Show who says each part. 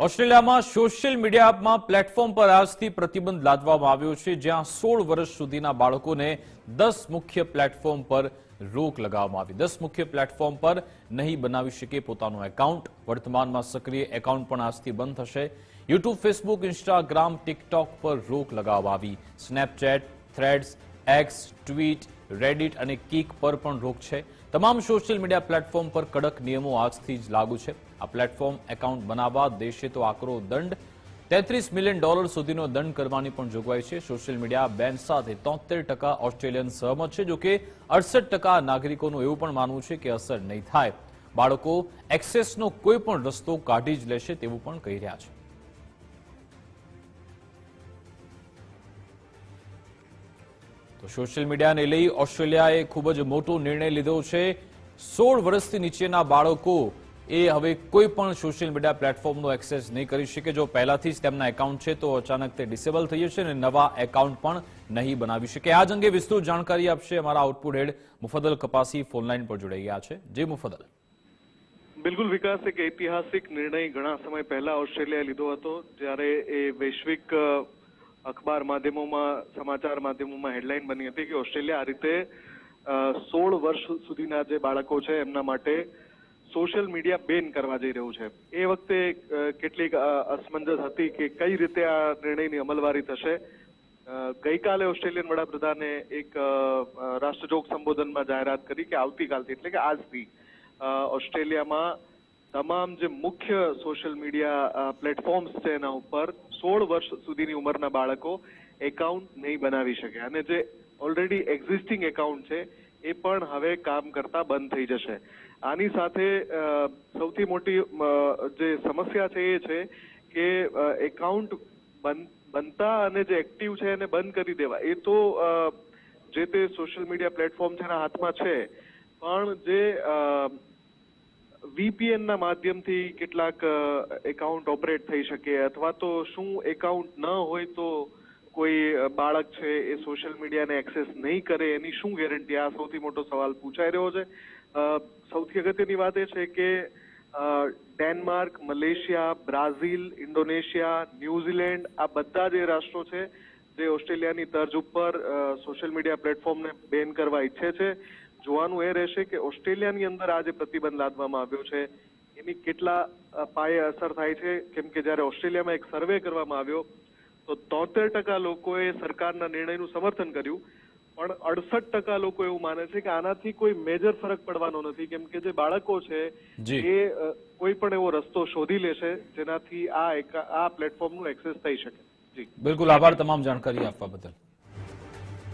Speaker 1: ઓસ્ટ્રેલિયામાં સોશિયલ મીડિયામાં પ્લેટફોર્મ પર આજથી પ્રતિબંધ લાદવામાં આવ્યો છે, જ્યાં સોળ વર્ષ સુધીના બાળકોને દસ મુખ્ય પ્લેટફોર્મ પર રોક લગાવવામાં આવી. દસ મુખ્ય પ્લેટફોર્મ પર નહીં બનાવી શકે પોતાનું એકાઉન્ટ. વર્તમાનમાં સક્રિય એકાઉન્ટ પણ આજથી બંધ થશે. યુટ્યુબ, ફેસબુક, ઇન્સ્ટાગ્રામ, ટિકટોક પર રોક લગાવવામાં આવી. Snapchat, Threads, X, tweet Reddit અને કિક પર પણ રોક છે. તમામ સોશિયલ મીડિયા પ્લેટફોર્મ પર કડક નિયમો આજથી જ લાગુ છે. આ પ્લેટફોર્મ એકાઉન્ટ બનાવવા દેશે તો આકરો દંડ. તેત્રીસ મિલિયન ડોલર સુધીનો દંડ કરવાની પણ જોગવાઈ છે. સોશિયલ મીડિયા બેન સાથે તોતેર ટકા ઓસ્ટ્રેલિયન સહમત છે, જોકે અડસઠ ટકા નાગરિકોનું એવું પણ માનવું છે કે અસર નહીં થાય. બાળકો એક્સેસનો કોઈ પણ રસ્તો કાઢી જ લેશે તેવું પણ કહી રહ્યા છે. તો સોશિયલ મીડિયાને લઈ ઓસ્ટ્રેલિયાએ ખૂબ જ મોટો નિર્ણય લીધો છે. સોળ વર્ષથી નીચેના બાળકો એ હવે કોઈ પણ સોશિયલ મીડિયા પ્લેટફોર્મનો એક્સેસ નહીં કરી શકે. જો પહેલાથી જ તેમના એકાઉન્ટ છે તો અચાનક તે ડિસેબલ થઈ જશે અને નવા એકાઉન્ટ પણ નહીં બનાવી શકે. આ જ અંગે વિસ્તૃત જાણકારી આપશે અમારા આઉટપુટ હેડ મુફદલ કપાસી ફોનલાઈન પર જોડાઈ ગયા છે. જે મુફદલ
Speaker 2: બિલકુલ વિકાસ, એક ઐતિહાસિક નિર્ણય ઘણા સમય પહેલા ઓસ્ટ્રેલિયા લીધો હતો. જ્યારે એ વૈશ્વિક અખબાર માધ્યમોમાં, સમાચાર માધ્યમોમાં હેડલાઇન બની હતી કે ઓસ્ટ્રેલિયા આ રીતે સોળ વર્ષ સુધીના જે બાળકો છે એમના માટે સોશિયલ મીડિયા બેન કરવા જઈ રહ્યું છે. એ વખતે કેટલીક અસમંજસ હતી કે કઈ રીતે આ નિર્ણયની અમલવારી થશે. ગઈકાલે ઓસ્ટ્રેલિયન વડાપ્રધાને એક રાષ્ટ્રજોગ સંબોધનમાં જાહેરાત કરી કે આવતીકાલથી, એટલે કે આજથી ઓસ્ટ્રેલિયામાં તમામ જે મુખ્ય સોશિયલ મીડિયા પ્લેટફોર્મ્સ છે એના ઉપર સોળ વર્ષ સુધીની ઉંમરના બાળકો એકાઉન્ટ નહીં બનાવી શકે. અને જે ઓલરેડી એક્ઝિસ્ટિંગ એકાઉન્ટ છે, એ પણ હવે કામ કરતા બંધ થઈ જશે. આની સાથે સૌથી મોટી જે સમસ્યા છે એ છે કે એકાઉન્ટ બનતા અને જે એક્ટિવ છે એને બંધ કરી દેવા એ તો જે તે સોશિયલ મીડિયા પ્લેટફોર્મ છે એના હાથમાં છે. પણ જે VPN ના માધ્યમથી કેટલાક એકાઉન્ટ ઓપરેટ થઈ શકે? અથવા તો શું એકાઉન્ટ ન હોય તો કોઈ બાળક છે એ સોશિયલ મીડિયાને એક્સેસ નહીં કરે? એની શું ગેરંટી આ સૌથી મોટો સવાલ પૂછાઈ રહ્યો છે. સૌથી અગત્યની વાત એ છે કે Denmark, Malaysia, Brazil, Indonesia, New Zealand, આ બધા જે રાષ્ટ્રો છે, જે ઓસ્ટ્રેલિયાની તર્જ ઉપર સોશિયલ મીડિયા પ્લેટફોર્મને બેન કરવા ઈચ્છે છે. જોવાનું એ રહેશે કે ઓસ્ટ્રેલિયાની અંદર આ જે પ્રતિબંધ લાદવામાં આવ્યો છે એની કેટલા પાયે અસર થાય છે? કેમ કે જ્યારે ઓસ્ટ્રેલિયામાં એક સર્વે કરવામાં આવ્યો તો તોતેર ટકા લોકોએ સરકારના નિર્ણયનું સમર્થન કર્યું પણ અડસઠ ટકા લોકો એવું માને છે કે આનાથી કોઈ મેજર ફરક પડવાનો નથી. કેમ કે જે બાળકો છે. એ કોઈ પણ એવો રસ્તો શોધી લેશે જેનાથી આ એક આ પ્લેટફોર્મનું એક્સેસ થઈ શકે. જી.
Speaker 1: બિલકુલ આભાર તમામ જાણકારી આપવા બદલ.